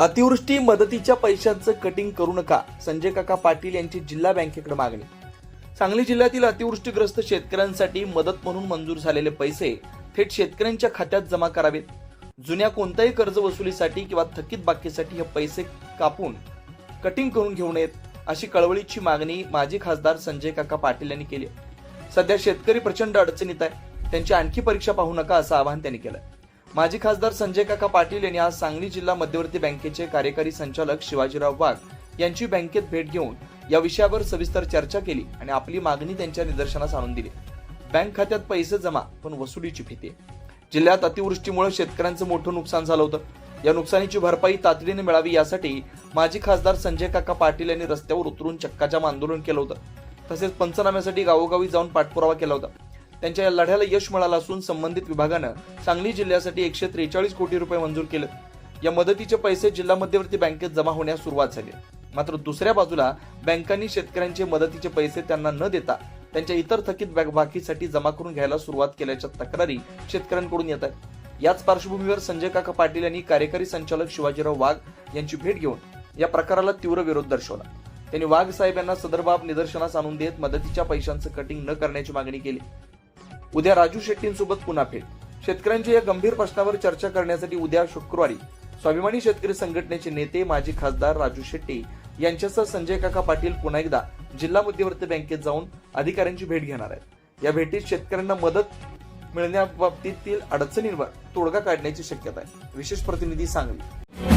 अतिवृष्टी मदतीच्या पैशांचं कटिंग करू नका. संजय काका पाटील यांची जिल्हा बँकेकडे मागणी. सांगली जिल्ह्यातील अतिवृष्टीग्रस्त शेतकऱ्यांसाठी मदत म्हणून मंजूर झालेले पैसे थेट शेतकऱ्यांच्या खात्यात जमा करावेत. जुन्या कोणत्याही कर्ज वसुलीसाठी किंवा थकीत बाकीसाठी हे पैसे कापून कटिंग करून घेऊ नयेत अशी कळवळीची मागणी माजी खासदार संजय काका पाटील यांनी केली सध्या शेतकरी प्रचंड अडचणीत आहे. त्यांची आणखी परीक्षा पाहू नका असं आवाहन त्यांनी केलं माजी खासदार संजय काका पाटील यांनी आज सांगली जिल्हा मध्यवर्ती बँकेचे कार्यकारी संचालक शिवाजीराव वाघ यांची बँकेत भेट घेऊन या विषयावर सविस्तर चर्चा केली आणि आपली मागणी त्यांच्या निदर्शनास आणून दिली. बँक खात्यात पैसे जमा पण वसुलीची भीती. जिल्ह्यात अतिवृष्टीमुळे शेतकऱ्यांचं मोठं नुकसान झालं होतं. या नुकसानीची भरपाई तातडीने मिळावी यासाठी माजी खासदार संजय काका पाटील यांनी रस्त्यावर उतरून चक्काजाम आंदोलन केलं होतं. तसेच पंचनाम्यासाठी गावोगावी जाऊन पाठपुरावा केला होता. त्यांच्या या लढ्याला यश मिळालं असून संबंधित विभागानं सांगली जिल्ह्यासाठी एकशे त्रेचाळीस कोटी रुपये मंजूर केले या मदतीचे पैसे जिल्हा मध्यवर्ती बँकेत जमा होण्यास सुरुवात झाली मात्र दुसऱ्या बाजूला बँकांनी शेतकऱ्यांचे मदतीचे पैसे त्यांना न देता त्यांच्या इतर थकीत बाकीसाठी जमा करून घ्यायला सुरुवात केल्याच्या तक्रारी शेतकऱ्यांकडून येत आहेत. याच पार्श्वभूमीवर संजय काका पाटील यांनी कार्यकारी संचालक शिवाजीराव वाघ यांची भेट घेऊन या प्रकाराला तीव्र विरोध दर्शवला. त्यांनी वाघ साहेब यांना सदर बाब निदर्शनास आणून देत मदतीच्या पैशांचं कटिंग न करण्याची मागणी केली. उद्या राजू शेट्टींसोबत पुन्हा भेट. शेतकऱ्यांच्या या गंभीर प्रश्नावर चर्चा करण्यासाठी उद्या शुक्रवारी स्वाभिमानी शेतकरी संघटनेचे नेते माजी खासदार राजू शेट्टी यांच्यासह संजय काका पाटील पुन्हा एकदा जिल्हा मध्यवर्ती बँकेत जाऊन अधिकाऱ्यांची भेट घेणार आहेत. या भेटीत शेतकऱ्यांना मदत मिळण्याबाबतीतील अडचणींवर तोडगा काढण्याची शक्यता आहे. विशेष प्रतिनिधी सांगली.